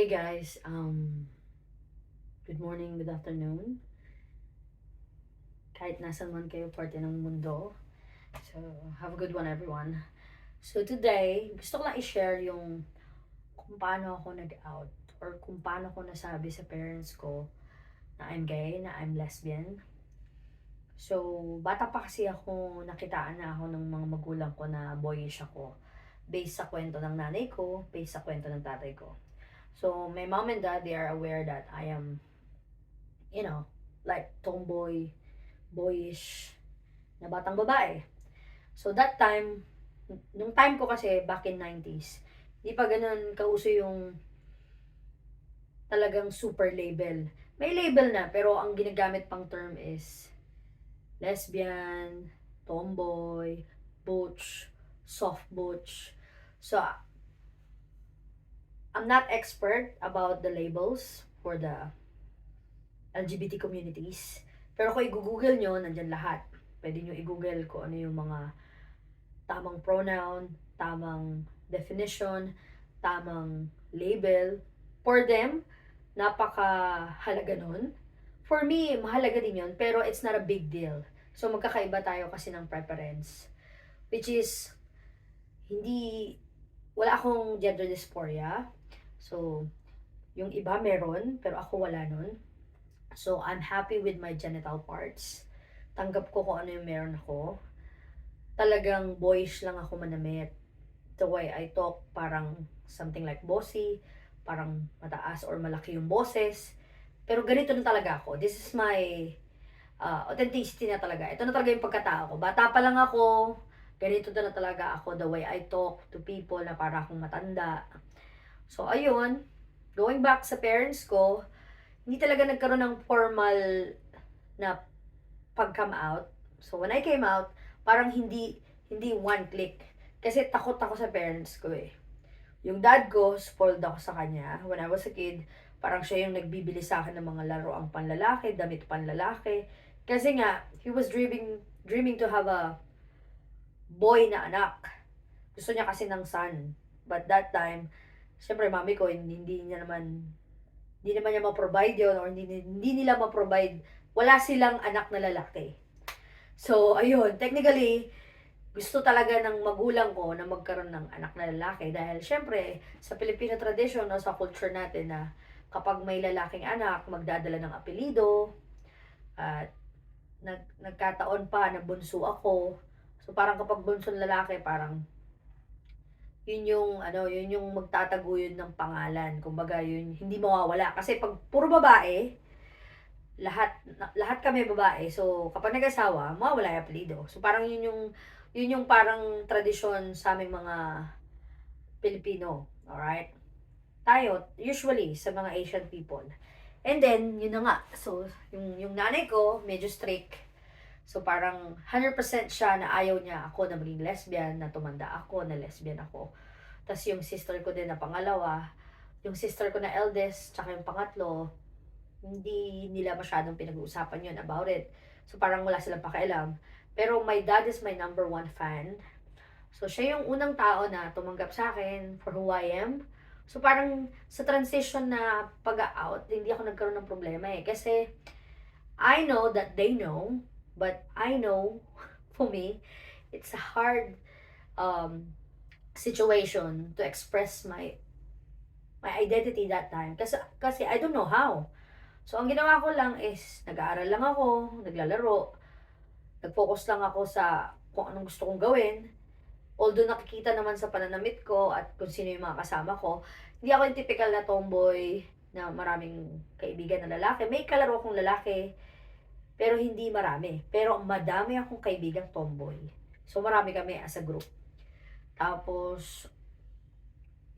Hey guys, um, good morning, good afternoon. Kahit nasan man kayo parte ng mundo. So, have a good one everyone. So today, gusto ko lang i-share yung kung paano ako nag-out or kung paano ko nasabi sa parents ko na I'm gay, na I'm lesbian. So, bata pa kasi ako, nakitaan na ako ng mga magulang ko na boyish ako. Based sa kwento ng nanay ko, based sa kwento ng tatay ko. So my mom and dad they are aware that I am you know, like tomboy, boyish na batang babae. So that time nung time ko kasi back in 90s, di pa ganun kauso yung talagang super label. May label na pero ang ginagamit pang term is lesbian, tomboy, butch, soft butch. So I'm not expert about the labels for the LGBT communities. Pero kung i-google nyo, nandyan lahat. Pwede nyo i-google kung ano yung mga tamang pronoun, tamang definition, tamang label. For them, napakahalaga nun. For me, mahalaga din yun, pero it's not a big deal. So, magkakaiba tayo kasi ng preference. Which is, hindi, wala akong gender dysphoria. So, yung iba meron, pero ako wala nun. So, I'm happy with my genital parts. Tanggap ko kung ano yung meron ako. Talagang boyish lang ako manamit. The way I talk, parang something like bossy, parang mataas or malaki yung boses. Pero ganito na talaga ako. This is my uh, authenticity na talaga. Ito na talaga yung pagkatao ko. Bata pa lang ako, ganito na talaga ako. The way I talk to people na para akong matanda So, ayun, going back sa parents ko, hindi talaga nagkaroon ng formal na pag-come out. So, when I came out, parang hindi, hindi one click. Kasi takot ako sa parents ko eh. Yung dad ko, spoiled ako sa kanya. When I was a kid, parang siya yung nagbibili sa akin ng mga laro ang panlalaki, damit panlalaki. Kasi nga, he was dreaming, dreaming to have a boy na anak. Gusto niya kasi ng son. But that time, Siyempre, mami ko, hindi, niya naman, hindi naman niya ma-provide yun or hindi, hindi nila ma-provide. Wala silang anak na lalaki. So, ayun, technically, gusto talaga ng magulang ko na magkaroon ng anak na lalaki dahil syempre, sa Filipino tradition o sa culture natin na kapag may lalaking anak, magdadala ng apelido at nag, nagkataon pa na bunso ako. So, parang kapag bunso lalaki, parang yun yung ano, yun yung magtataguyod ng pangalan. Kumbaga, yun hindi mawawala kasi pag puro babae, lahat lahat kami babae. So, kapag nag-asawa, mawawala yung apelyido. So, parang yun yung yun yung parang tradisyon sa aming mga Pilipino. Alright? Tayo, usually, sa mga Asian people. And then, yun na nga. So, yung, yung nanay ko, medyo strict So parang 100% siya na ayaw niya ako na maging lesbian, na tumanda ako, na lesbian ako. Tapos yung sister ko din na pangalawa, yung sister ko na eldest, tsaka yung pangatlo, hindi nila masyadong pinag-uusapan yun about it. So parang wala silang pakialam. Pero my dad is my number one fan. So siya yung unang tao na tumanggap sa akin for who I am. So parang sa transition na pag-out, hindi ako nagkaroon ng problema eh. Kasi I know that they know But I know, for me, it's a hard um, situation to express my my identity that time. Kasi, kasi I don't know how. So, ang ginawa ko lang is, nag-aaral lang ako, naglalaro, nag-focus lang ako sa kung anong gusto kong gawin. Although nakikita naman sa pananamit ko at kung sino yung mga kasama ko, hindi ako yung typical na tomboy na maraming kaibigan na lalaki. May kalaro akong lalaki pero hindi marami. Pero madami akong kaibigang tomboy. So marami kami as a group. Tapos,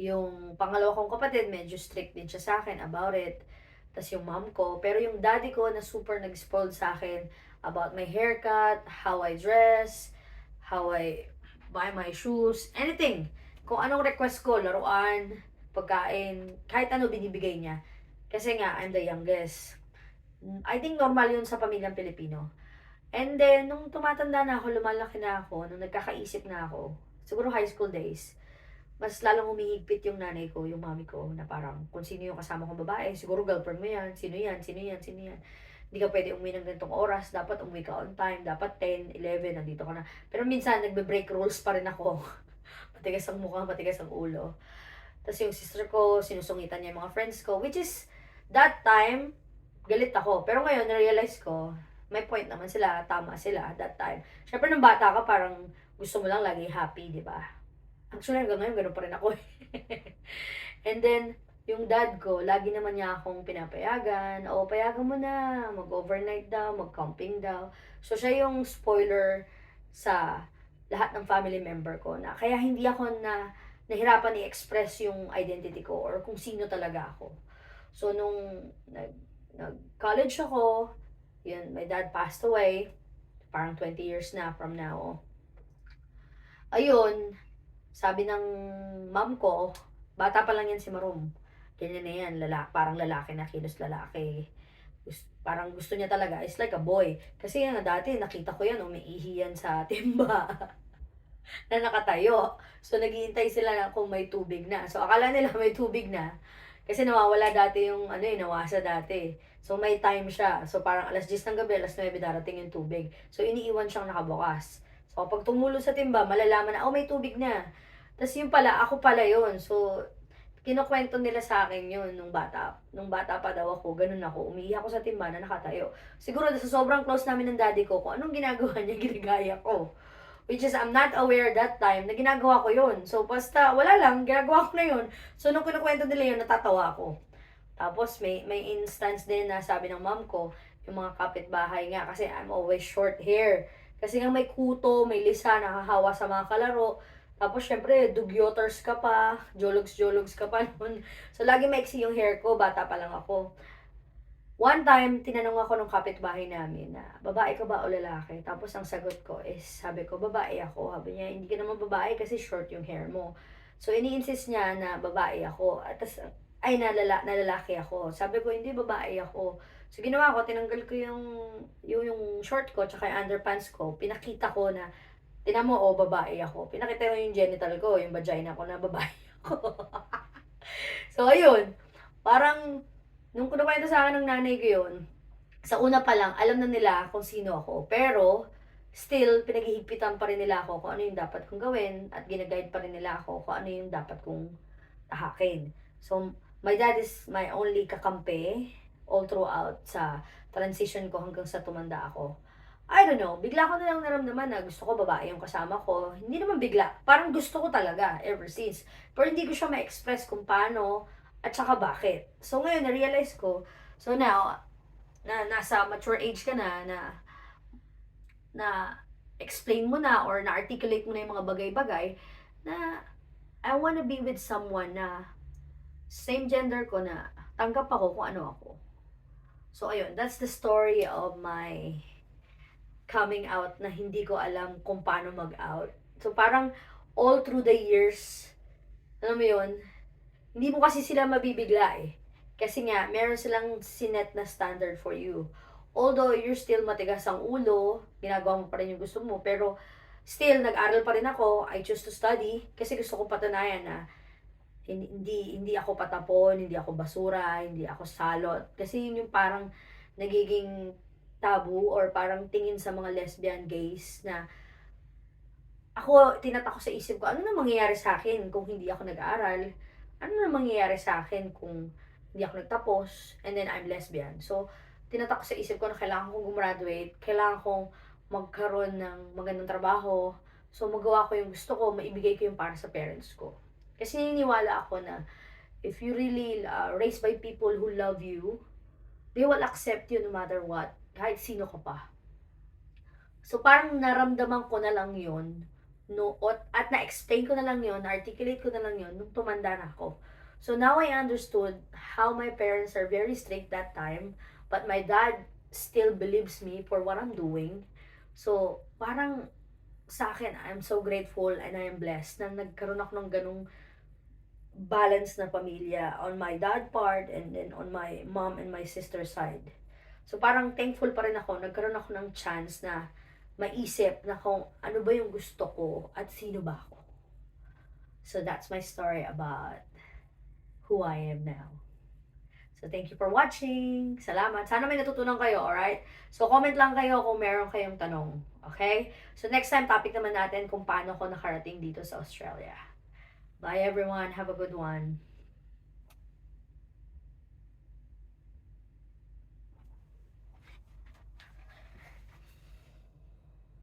yung pangalawa kong kapatid, medyo strict din siya sa akin about it. Tapos yung mom ko. Pero yung daddy ko na super nag-spoiled sa akin about my haircut, how I dress, how I buy my shoes, anything. Kung anong request ko, laruan, pagkain, kahit ano binibigay niya. Kasi nga, I'm the youngest. I think normal yun sa pamilyang Pilipino. And then, nung tumatanda na ako, lumalaki na ako, nung nagkakaisip na ako, siguro high school days, mas lalong humihigpit yung nanay ko, yung mami ko, na parang kung sino yung kasama kong babae, siguro girlfriend mo yan, sino yan, sino yan, sino yan. Hindi ka pwede umuwi ng ganitong oras, dapat umuwi ka on time, dapat 10, 11, nandito ka na. Pero minsan, nagbe-break rules pa rin ako. matigas ang mukha, matigas ang ulo. Tapos yung sister ko, sinusungitan niya yung mga friends ko, which is, that time, galit ako. Pero ngayon, na-realize ko, may point naman sila, tama sila that time. Siyempre, nung bata ka, parang gusto mo lang lagi happy, di ba? Actually, hanggang ngayon, ganun pa rin ako. And then, yung dad ko, lagi naman niya akong pinapayagan. O, payagan mo na, mag-overnight daw, mag-camping daw. So, siya yung spoiler sa lahat ng family member ko na kaya hindi ako na nahirapan i-express yung identity ko or kung sino talaga ako. So, nung nag, nag-college ako, yun, my dad passed away. Parang 20 years na from now. Ayun, sabi ng mom ko, bata pa lang yan si Marum. Ganyan na yan, lalaki, parang lalaki na kilos lalaki. Parang gusto niya talaga, it's like a boy. Kasi yan, dati nakita ko yan, umiihi yan sa timba. na nakatayo. So, naghihintay sila na kung may tubig na. So, akala nila may tubig na. Kasi nawawala dati yung, ano eh, nawasa dati. So, may time siya. So, parang alas 10 ng gabi, alas 9 darating yung tubig. So, iniiwan siyang nakabukas. So, pag tumulo sa timba, malalaman na, oh, may tubig na. Tapos yung pala, ako pala yun. So, kinukwento nila sa akin yun nung bata. Nung bata pa daw ako, ganun ako. Umiiyak ako sa timba na nakatayo. Siguro sa sobrang close namin ng daddy ko, kung anong ginagawa niya, ginagaya ko. Which is, I'm not aware that time na ginagawa ko yun. So, basta, wala lang, ginagawa ko na yun. So, nung kinukwento nila yun, natatawa ako. Tapos, may, may instance din na sabi ng mom ko, yung mga kapitbahay nga, kasi I'm always short hair. Kasi nga may kuto, may lisa, nakahawa sa mga kalaro. Tapos, syempre, dugyoters ka pa, jologs-jologs ka pa nun. So, lagi maiksi yung hair ko, bata pa lang ako. One time, tinanong ako nung kapitbahay namin na, babae ka ba o lalaki? Tapos, ang sagot ko is, sabi ko, babae ako. Sabi niya, hindi ka naman babae kasi short yung hair mo. So, ini-insist niya na babae ako. At tas, ay, nalala, nalalaki ako. Sabi ko, hindi babae ako. So, ginawa ko, tinanggal ko yung, yung, yung short ko, tsaka yung underpants ko. Pinakita ko na, tinan mo, oh, babae ako. Pinakita ko yung genital ko, yung vagina ko na babae ako. so, ayun. Parang, nung kinukwento sa akin ng nanay ko yun, sa una pa lang, alam na nila kung sino ako. Pero, still, pinaghihigpitan pa rin nila ako kung ano yung dapat kong gawin at ginaguide pa rin nila ako kung ano yung dapat kong tahakin. So, my dad is my only kakampi all throughout sa transition ko hanggang sa tumanda ako. I don't know, bigla ko na lang naramdaman na gusto ko babae yung kasama ko. Hindi naman bigla, parang gusto ko talaga ever since. Pero hindi ko siya ma-express kung paano at saka bakit. So ngayon, na-realize ko, so now, na nasa mature age ka na, na na explain mo na or na-articulate mo na yung mga bagay-bagay na I wanna be with someone na same gender ko na tanggap ako kung ano ako. So ayun, that's the story of my coming out na hindi ko alam kung paano mag-out. So parang all through the years, alam mo yun, hindi mo kasi sila mabibigla eh. Kasi nga, meron silang sinet na standard for you. Although you're still matigas ang ulo, ginagawa mo pa rin yung gusto mo, pero still, nag-aral pa rin ako, I choose to study, kasi gusto ko patunayan na hindi, hindi, ako patapon, hindi ako basura, hindi ako salot. Kasi yun yung parang nagiging tabu or parang tingin sa mga lesbian gays na ako, tinatak sa isip ko, ano na mangyayari sa akin kung hindi ako nag-aaral? Ano na mangyayari sa akin kung hindi ako nagtapos and then I'm lesbian? So, tinatak sa isip ko na kailangan kong gumraduate, kailangan kong magkaroon ng magandang trabaho. So, magawa ko yung gusto ko, maibigay ko yung para sa parents ko. Kasi naniniwala ako na if you really uh, raised by people who love you, they will accept you no matter what, kahit sino ka pa. So, parang naramdaman ko na lang yon no, at, at na-explain ko na lang yon na-articulate ko na lang yon nung tumanda na ako. So, now I understood how my parents are very strict that time, but my dad still believes me for what I'm doing. So, parang sa akin, I'm so grateful and I am blessed na nagkaroon ako ng ganong balance na pamilya on my dad part and then on my mom and my sister side. So parang thankful pa rin ako, nagkaroon ako ng chance na maisip na kung ano ba yung gusto ko at sino ba ako. So that's my story about who I am now. So thank you for watching. Salamat. Sana may natutunan kayo, alright? So comment lang kayo kung meron kayong tanong. Okay? So next time, topic naman natin kung paano ko nakarating dito sa Australia. Bye everyone. Have a good one.